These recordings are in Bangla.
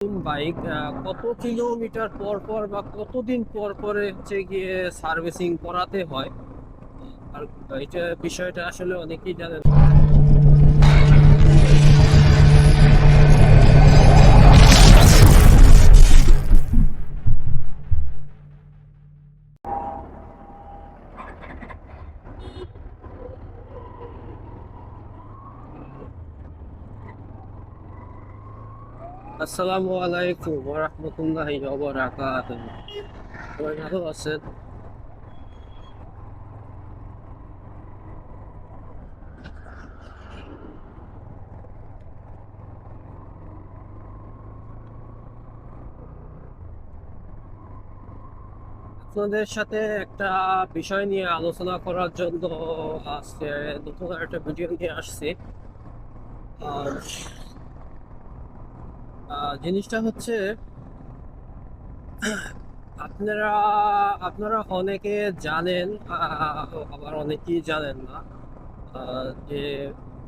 নতুন বাইক কত কিলোমিটার পর পর বা কতদিন পর পরে হচ্ছে গিয়ে সার্ভিসিং করাতে হয়? আর এটা বিষয়টা আসলে অনেকেই জানেন। আসসালামু আলাইকুম রাহমাতুল্লাহি সবাই ভালো আছেন? আপনাদের সাথে একটা বিষয় নিয়ে আলোচনা করার জন্য আজকে নতুন একটা ভিডিও নিয়ে আসছি। আর জিনিসটা হচ্ছে, আপনারা আপনারা অনেকে জানেন আবার অনেকেই জানেন না যে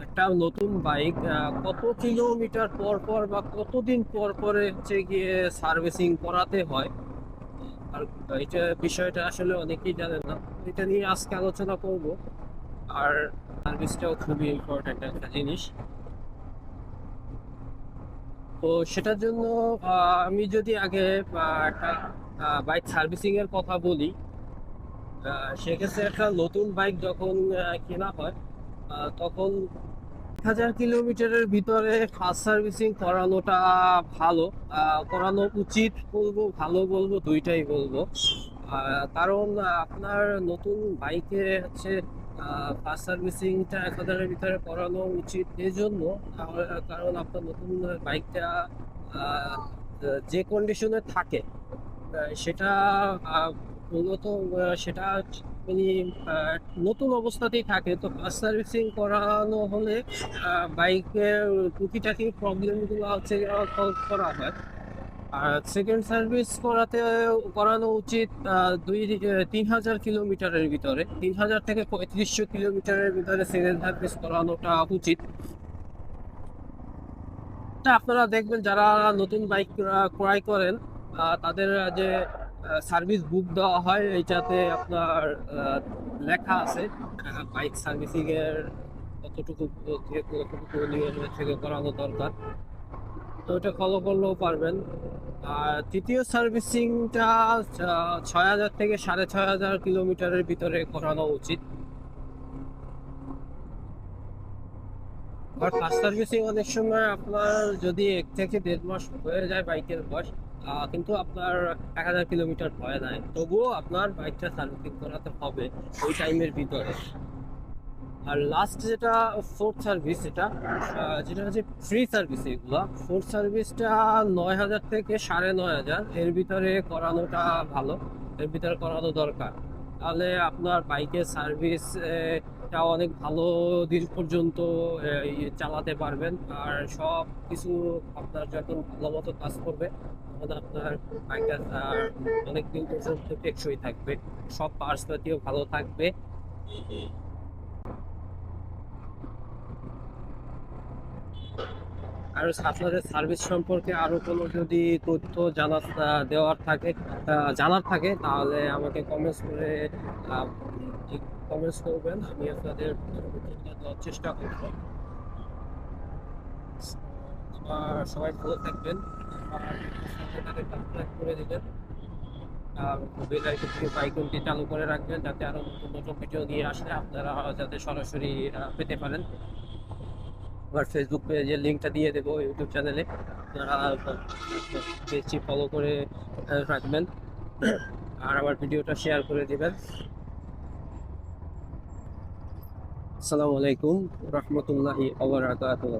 একটা নতুন বাইক কত কিলোমিটার পর পর বা কতদিন পর পরে হচ্ছে গিয়ে সার্ভিসিং করাতে হয়। আর এটা বিষয়টা আসলে অনেকেই জানেন না। এটা নিয়ে আজকে আলোচনা করব। আর সার্ভিসটাও খুবই ইম্পর্ট্যান্ট একটা জিনিস। তো সেটার জন্য আমি যদি আগে একটা বাইক সার্ভিসিং এর কথা বলি সেক্ষেত্রে একটা নতুন বাইক যখন কেনা হয় তখন হাজার কিলোমিটারের ভিতরে ফার্স্ট সার্ভিসিং করানোটা ভালো করানো উচিত বলব, ভালো বলব, দুইটাই বলব। কারণ আপনার নতুন বাইকে হচ্ছে ফার্স্ট সার্ভিসিংটা এক হাজারের ভিতরে করানো উচিত এই জন্য কারণ আপনার নতুন বাইকটা যে কন্ডিশনে থাকে সেটা মূলত সেটা মানে নতুন অবস্থাতেই থাকে। তো ফার্স্ট সার্ভিসিং করানো হলে বাইকের টুকিটাকি প্রবলেমগুলো হচ্ছে করা হয়? আর সেকেন্ড সার্ভিস করাতে, করানো উচিত দুই তিন হাজার কিলোমিটারের ভিতরে। তিন হাজার থেকে পঁয়ত্রিশশো কিলোমিটারের ভিতরে সেকেন্ড সার্ভিস করানোটা উচিত। আপনারা দেখবেন, যারা নতুন বাইক ক্রয় করেন তাদের যে সার্ভিস বুক দেওয়া হয়, এইটাতে আপনার লেখা আছে বাইক সার্ভিসিং এর কতটুকু থেকে কতটুকু নিয়ম থেকে করানো দরকার। তো ওটা ফলো করলেও পারবেন। আর তৃতীয় সার্ভিসিংটা ছয় হাজার থেকে সাড়ে ছয় হাজার কিলোমিটারের ভিতরে করানো উচিত। আর ফার্স্ট সার্ভিসিং অনেক সময় আপনার যদি এক থেকে দেড় মাস হয়ে যায় বাইকের বয়স কিন্তু আপনার এক হাজার কিলোমিটার হয় নাই তবুও আপনার বাইকটা সার্ভিসিং করাতে হবে ওই টাইমের ভিতরে। আর লাস্ট যেটা ফোর্থ সার্ভিস আহ, যেটা হচ্ছে ফ্রি সার্ভিস এগুলো ফোর্থ সার্ভিসটা নয় হাজার থেকে সাড়ে নয় হাজার। এর ভিতরে করানোটা ভালো এর ভিতরে করানো দরকার। তাহলে আপনার বাইকের সার্ভিস টা অনেক ভালো দিন পর্যন্ত ইয়ে চালাতে পারবেন। আর সব কিছু আপনার যখন ভালো মতো কাজ করবে তখন আপনার বাইকটা অনেক দিন পর্যন্ত টেকসই থাকবে। সব পার্টস পাতিও ভালো থাকবে। আর আপনাদের সার্ভিস সম্পর্কে আরও কোনো যদি তথ্য জানার দেওয়ার থাকে জানার থাকে, তাহলে আমাকে কমেন্টস করে কমেন্টস করবেন। আমি আপনাদের দেওয়ার চেষ্টা করব। আর সবাই ভালো থাকবেন। আর করে আইকনটি চালু করে রাখবেন, যাতে আরও নতুন নতুন ভিডিও নিয়ে আসলে আপনারা যাতে সরাসরি পেতে পারেন। আমার ফেসবুক পেজের লিঙ্কটা দিয়ে দেবো ইউটিউব চ্যানেলে আপনারা পেজটি ফলো করে রাখবেন। আর আমার ভিডিওটা শেয়ার করে দেবেন। আসসালামু আলাইকুম রহমতুল্লাহি আবরাকাতুহ